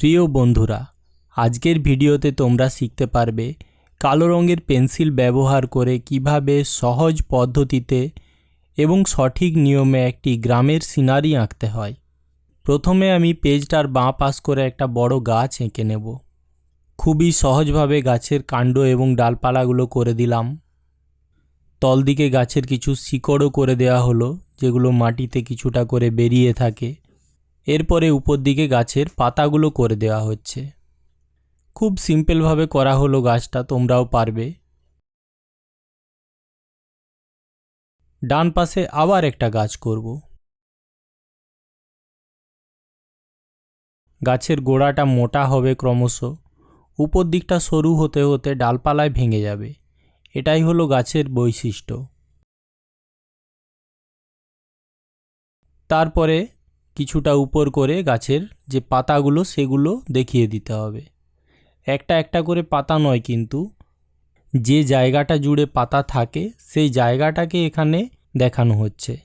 প্রিয় বন্ধুরা, আজকের ভিডিওতে তোমরা শিখতে পারবে কালো রঙের পেন্সিল ব্যবহার করে কীভাবে সহজ পদ্ধতিতে এবং সঠিক নিয়মে একটি গ্রামের সিনারি আঁকতে হয়। প্রথমে আমি পেজটার বাঁ পাশ করে একটা বড় গাছ এঁকে নেব। খুবই সহজভাবে গাছের কাণ্ড এবং ডালপালাগুলো করে দিলাম। তল দিকে গাছের কিছু শিকড়ও করে দেওয়া হলো, যেগুলো মাটিতে কিছুটা করে বেরিয়ে থাকে। এরপরে উপর দিকে গাছের পাতাগুলো করে দেওয়া হচ্ছে। খুব সিম্পলভাবে করা হলো গাছটা, তোমরাও পারবে। ডান পাশে আবার একটা গাছ করব। গাছের গোড়াটা মোটা হবে ক্রমশ। উপর দিকটা সরু হতে হতে ডালপালায় ভেঙে যাবে। এটাই হলো গাছের বৈশিষ্ট্য। তারপরে কিছুটা উপর করে গাছের যে পাতাগুলো, সেগুলো দেখিয়ে দিতে হবে। একটা একটা করে পাতা নয় কিন্তু, যে জায়গাটা জুড়ে পাতা থাকে, সেই জায়গাটাকে এখানে দেখানো হচ্ছে।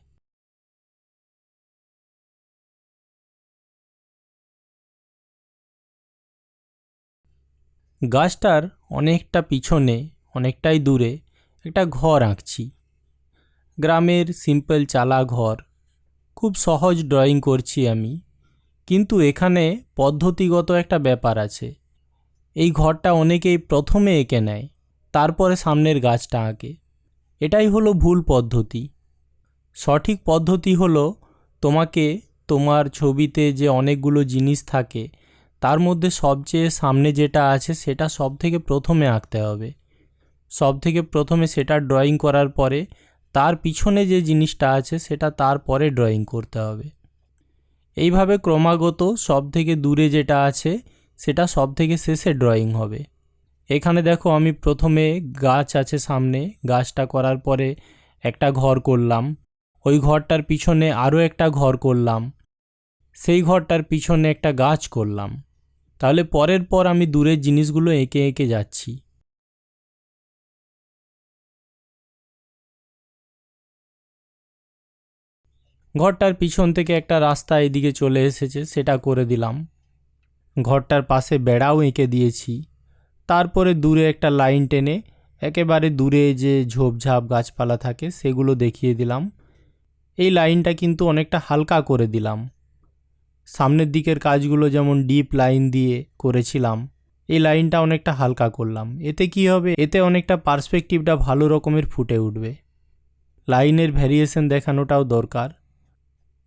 গাছটার অনেকটা পিছনে, অনেকটাই দূরে একটা ঘর আঁকছি। গ্রামের সিম্পল চালা ঘর খুব সহজ ড্রয়িং করছি আমি, কিন্তু এখানে পদ্ধতিগত একটা ব্যাপার আছে। এই ঘরটা অনেকেই প্রথমে এঁকে নেয়, তারপরে সামনের গাছটা আঁকে। এটাই হলো ভুল পদ্ধতি। সঠিক পদ্ধতি হলো তোমাকে তোমার ছবিতে যে অনেকগুলো জিনিস থাকে, তার মধ্যে সবচেয়ে সামনে যেটা আছে সেটা সব থেকে প্রথমে আঁকতে হবে। সব থেকে প্রথমে সেটা ড্রয়িং করার পরে তার পিছনে যে জিনিসটা আছে সেটা তারপরে ড্রয়িং করতে হবে। এইভাবে ক্রমাগত সব থেকে দূরে যেটা আছে, সেটা সব থেকে শেষে ড্রয়িং হবে। এখানে দেখো আমি প্রথমে গাছ আছে সামনে, গাছটা করার পরে একটা ঘর করলাম। ওই ঘরটার পিছনে আরও একটা ঘর করলাম। সেই ঘরটার পিছনে একটা গাছ করলাম। তাহলে পরের পর আমি দূরের জিনিসগুলো এঁকে এঁকে যাচ্ছি। ঘরটার পিছন থেকে একটা রাস্তা এদিকে চলে এসেছে, সেটা করে দিলাম। ঘরটার পাশে বেড়াও এঁকে দিয়েছি। তারপরে দূরে একটা লাইন টেনে একেবারে দূরে যে ঝোপঝাপ গাছপালা থাকে, সেগুলো দেখিয়ে দিলাম। এই লাইনটা কিন্তু অনেকটা হালকা করে দিলাম। সামনের দিকের কাজগুলো যেমন ডিপ লাইন দিয়ে করেছিলাম, এই লাইনটা অনেকটা হালকা করলাম। এতে কি হবে? এতে অনেকটা পার্সপেক্টিভটা ভালো রকমের ফুটে উঠবে। লাইনের ভ্যারিয়েশন দেখানোটাও দরকার।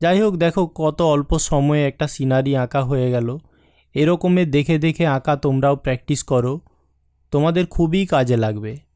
যাই হোক, দেখো কত অল্প সময়ে একটা সিনারি আঁকা হয়ে গেল। এরকমের দেখে দেখে আঁকা তোমরাও প্র্যাকটিস করো। তোমাদের খুবই কাজে লাগবে।